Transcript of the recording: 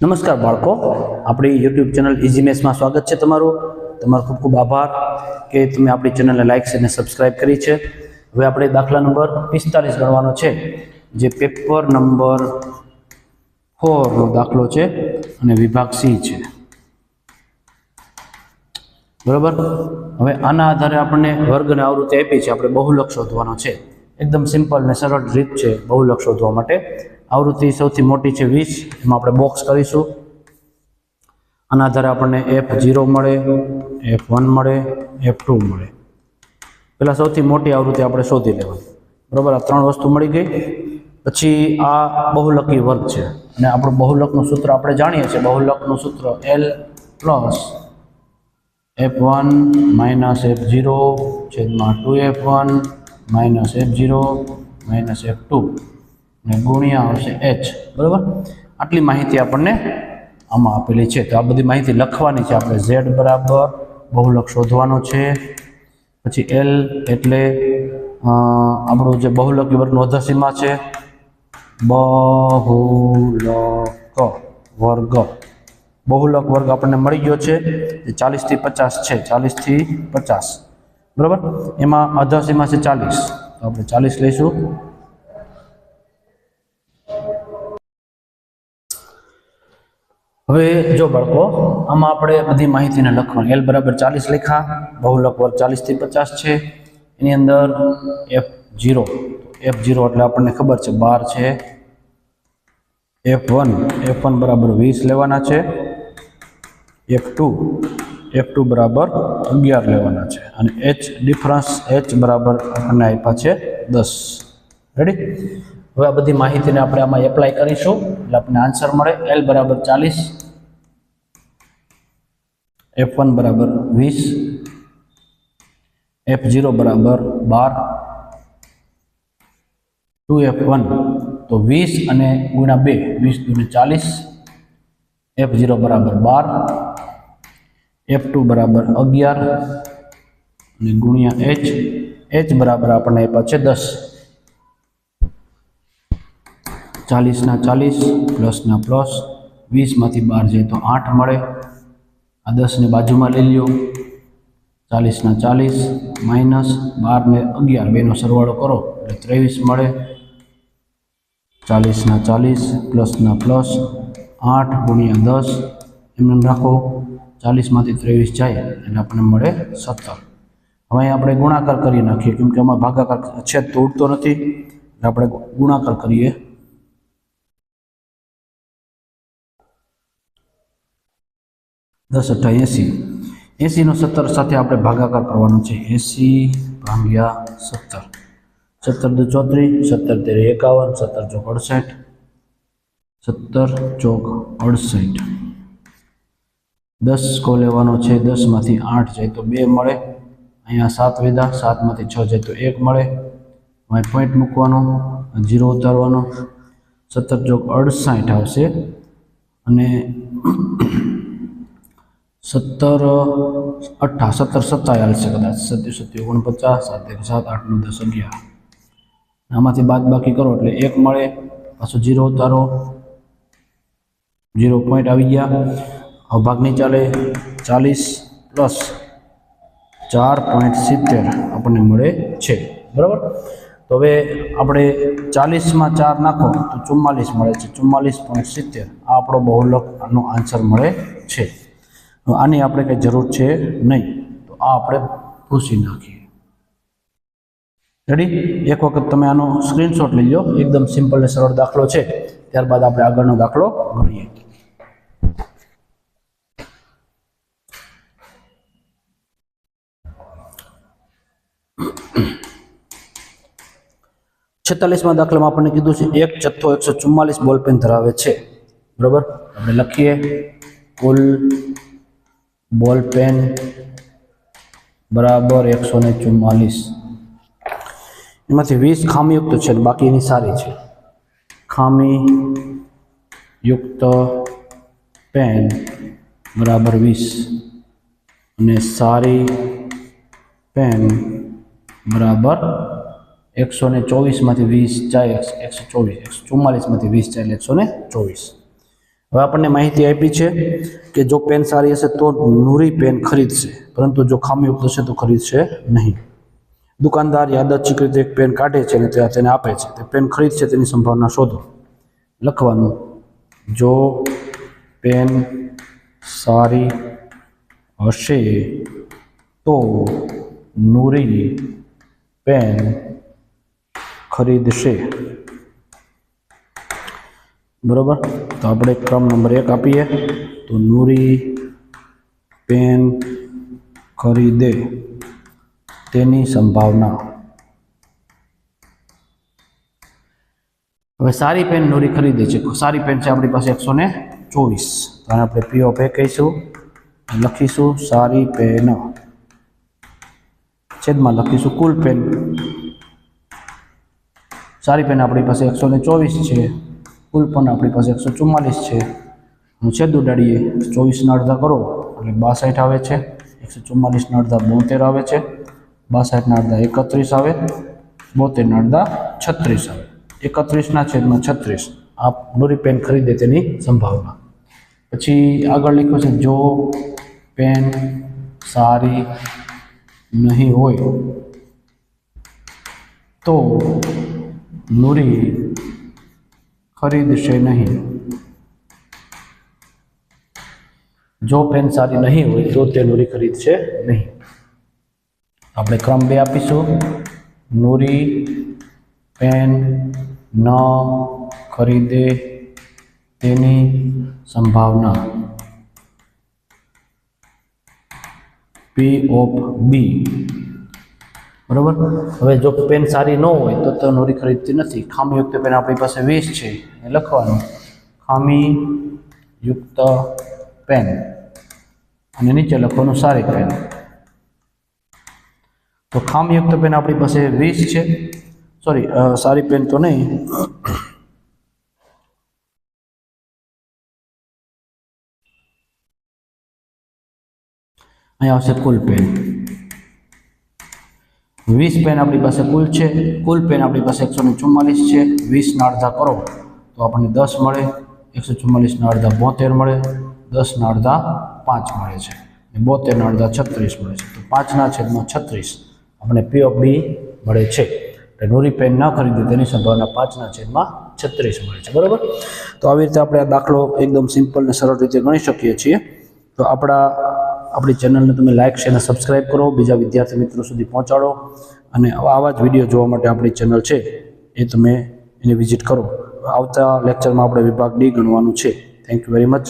નમસ્કાર બાળકો. આપણી યુટ્યુબ ચેનલ ઇઝી મેથ્સમાં સ્વાગત છે તમારું. તમારો ખૂબ ખૂબ આભાર કે તમે આપણી ચેનલને લાઇક અને સબસ્ક્રાઇબ કરી છે. હવે આપણે દાખલા નંબર પિસ્તાલીસ ગણવાનો છે, જે પેપર નંબર ફોરનો દાખલો છે અને વિભાગ સી છે. બરાબર? હવે આના આધારે આપણને વર્ગને આવૃત્તિ આપી છે. આપણે બહુલક શોધવાનો છે. એકદમ સિમ્પલ ને સરળ રીત છે બહુલક શોધવા માટે. આવૃત્તિ સૌથી મોટી છે વીસ, એમાં આપણે બોક્સ કરીશું. આના આધારે આપણને એફ ઝીરો મળે એફ વન મળે એફ ટુ મળે. પહેલાં સૌથી મોટી આવૃત્તિ આપણે શોધી લેવાની. બરાબર? આ ત્રણ વસ્તુ મળી ગઈ. પછી આ બહુલકી વર્ગ છે. અને આપણું બહુલકનું સૂત્ર આપણે જાણીએ છીએ. બહુલકનું સૂત્ર L plus F one minus F zero છેદમાં two F one minus F zero minus F two ને ગુણ્યા આવશે એચ બરાબર? આટલી માહિતી આપણને આમાં આપેલી છે. તો આ બધી માહિતી લખવાની છે આપણે. ઝેડ બરાબર, બહુલક શોધવાનો છે. પછી એલ એટલે આપણું જે બહુલક વર્ગનું અધસીમા છે. બહુલક વર્ગ. બહુલક વર્ગ આપણને મળી ગયો છે. એ ચાલીસથી પચાસ છે. ચાલીસથી પચાસ. બરાબર? એમાં અધસીમા છે ચાલીસ. તો આપણે ચાલીસ લઈશું. હવે જો બાળકો, આમાં આપણે બધી માહિતીને લખવાની. એલ બરાબર ચાલીસ લખ્યા બહુલક વર્ગ ચાલીસથી પચાસ છે. એની અંદર એફ જીરો એફ જીરો એટલે આપણને ખબર છે બાર છે. એફ વન એફ વન બરાબર વીસ લેવાના છે. એફ ટુ એફ ટુ બરાબર અગિયાર લેવાના છે. અને એચ ડિફરન્સ એચ બરાબર આપણને આપ્યા છે દસ. રેડી હવે આ બધી માહિતીને આપણે આમાં એપ્લાય કરીશું. એટલે આપણને આન્સર મળે. એલ બરાબર ચાલીસ. એફ વન બરાબર વીસ એફ ઝીરો બરાબર બાર ટુ એફ વન તો વીસ અને ગુણ્યા બે, વીસ દુને ચાલીસ એફ ઝીરો બરાબર બાર એફ ટુ બરાબર અગિયાર અને ગુણ્યા એચ એચ બરાબર આપણને આપ્યા છે દસ. ચાલીસના ચાલીસ, પ્લસના પ્લસ, વીસમાંથી બાર જાય તો આઠ મળે. આ દસને બાજુમાં લઈ લ્યો. ચાલીસના ચાલીસ, માઇનસ બાર ને અગિયાર. બેનો સરવાળો કરો, એટલે ત્રેવીસ મળે. ચાલીસના ચાલીસ, પ્લસના પ્લસ, આઠ ગુણ્યા દસ. એમને રાખો, ચાલીસમાંથી ત્રેવીસ જાય, એટલે આપણને મળે સત્તર. હવે આપણે ગુણાકાર કરી નાખીએ, કેમ કે આમાં ભાગાકાર છેદ તો ઉડતો નથી. એટલે આપણે ગુણાકાર કરીએ. દસ અઠ્ઠા એંસી. એંસીનો સત્તર સાથે આપણે ભાગાકાર કરવાનો છે. એંસી ભાગ્યા સત્તર. સત્તર દુ ચોત્રીસ, સત્તર તેર એકાવન, સત્તર ચોક અડસઠ, સત્તર ચોક અડસઠ. દસ કો લેવાનો છે દસમાંથી આઠ જાય તો બે મળે. અહીંયા સાત વેદા સાતમાંથી છ જાય તો એક મળે. અહીં પોઈન્ટ મૂકવાનો જીરો ઉતારવાનો. સત્તર ચોક અડસાઠ આવશે. અને સત્તર, અઠ્ઠા, સત્તર સત્તાય છે કદાચ. સત્યુ સત્યુ, ઓગણપચાસ, સાત, એક, સાત, આઠ, નવ, દસ, અગિયાર. આમાંથી બાદ બાકી કરો એટલે એક મળે, પાછું જીરો ઉતારો. જીરો પોઈન્ટ આવી ગયા. ભાગ નહીં ચાલે ચાલીસ પ્લસ ચાર પોઈન્ટ સિત્તેર આપણને મળે છે. બરાબર? તો હવે આપણે ચાલીસમાં ચાર નાખો તો ચુમ્માલીસ મળે છે. ચુમ્માલીસ પોઈન્ટ સિત્તેર. આ આપણો બહુલકનો આન્સર મળે છે. હવે આની આપણે કંઈ જરૂર છે નહીં. તો આ આપણે ભૂસી નાખીએ. રેડી એક વખત તમે આનો સ્ક્રીનશોટ લઈ લો એકદમ સિમ્પલ ને સરળ દાખલો છે. ત્યારબાદ આપણે આગળનો દાખલો ગણીએ. છેતાલીસમાં દાખલામાં આપણને કીધું છે, એક જથ્થો એકસો ચુમ્માલીસ બોલપેન ધરાવે છે. બરાબર? આપણે લખીએ. કુલ બોલપેન બરાબર એકસો ને ચુમ્માલીસ. એમાંથી વીસ ખામીયુક્ત છે બાકી એની સારી છે. ખામીયુક્ત પેન બરાબર વીસ અને સારી પેન બરાબર એકસો ને ચોવીસમાંથી વીસ જાય એકસો ચોવીસ, એકસો ચુમ્માલીસમાંથી વીસ જાય એટલે એકસો ને ચોવીસ. હવે આપણને માહિતી આપી છે કે જો પેન સારી હશે તો નૂરી પેન ખરીદશે, પરંતુ જો ખામીયુક્ત હશે તો ખરીદશે નહીં. દુકાનદાર યાદચ્છિક રીતે એક પેન કાઢે છે અને ત્યાં તેને આપે છે. તે પેન ખરીદશે તેની સંભાવના શોધો. લખવાનું, જો પેન સારી હશે તો નૂરી પેન ખરીદશે. બરોબર? તો આપણે ક્રમ નંબર એક આપીએ. તો નૂરી, પેન ખરીદે તેની સંભાવના. હવે સારી પેન નૂરી ખરીદે છે. સારી પેન છે આપણી પાસે એકસો ને ચોવીસ. તો આપણે પી ઓફ એ કહીશું. લખીશું સારી પેન. છેદમાં લખીશું કુલ પેન. સારી પેન આપણી પાસે એકસો ને ચોવીસ છે. કુલ પણ આપણી પાસે એકસો ચુમ્માલીસ છે. હું છેદ ઉડાડીએ, ચોવીસના અડધા કરો, એટલે બાસઠ આવે છે. એકસો ચુમ્માલીસના અડધા બોતેર આવે છે. બાસઠના અડધા એકત્રીસ આવે. બોતેરના અડધા છત્રીસ આવે. એકત્રીસના છેદમાં છત્રીસ. આ નોરી પેન ખરીદે તેની સંભાવના. પછી આગળ લખ્યું છે, જો પેન સારી નહીં હોય, તો નૂરી ખરીદશે નહીં. જો પેન સારી નહીં હોય તો તે નૂરી ખરીદશે નહીં. આપણે ક્રમ બે આપીશું. નૂરી, પેન ન ખરીદે તેની સંભાવના. પી ઓફ બી બરોબર? હવે જો પેન સારી ન હોય તો તો નોરી ખરીદતી નથી. ખામીયુક્ત પેન આપણી પાસે વીસ છે, એ લખવાનું. ખામીયુક્ત પેન. અને નીચે લખવાનું સારી પેન. તો ખામીયુક્ત પેન આપણી પાસે વીસ છે. સોરી સારી પેન તો નહીં. અહીંયા આવશે કુલ પેન. વીસ પેન આપણી પાસે કુલ છે. કુલ પેન આપણી પાસે એકસો ને ચુમ્માલીસ છે. વીસના અડધા કરો. તો આપણને દસ મળે. એકસો ચુમ્માલીસના અડધા બોતેર મળે. દસના અડધા પાંચ મળે છે. અને બોતેરના અડધા છત્રીસ મળે છે. તો પાંચના છેદમાં છત્રીસ આપણે પી ઓફ બી મળે છે. એટલે નોરી પેન ન ખરીદે તેની સંભાવના પાંચના છેદમાં છત્રીસ મળે છે. બરાબર? તો આવી રીતે આપણે આ દાખલો એકદમ સિમ્પલ ને સરળ રીતે ગણી શકીએ છીએ. તો આપણા આપણી ચેનલને તમે લાઇક શેર અને સબસ્ક્રાઇબ કરો. બીજા વિદ્યાર્થી મિત્રો સુધી પહોંચાડો. અને આવા જ વીડિયો જોવા માટે આપણી ચેનલ છે એ તમે એને વિઝિટ કરો. આવતા લેક્ચરમાં આપણે વિભાગ ડી ગણવાનું છે. Thank you very much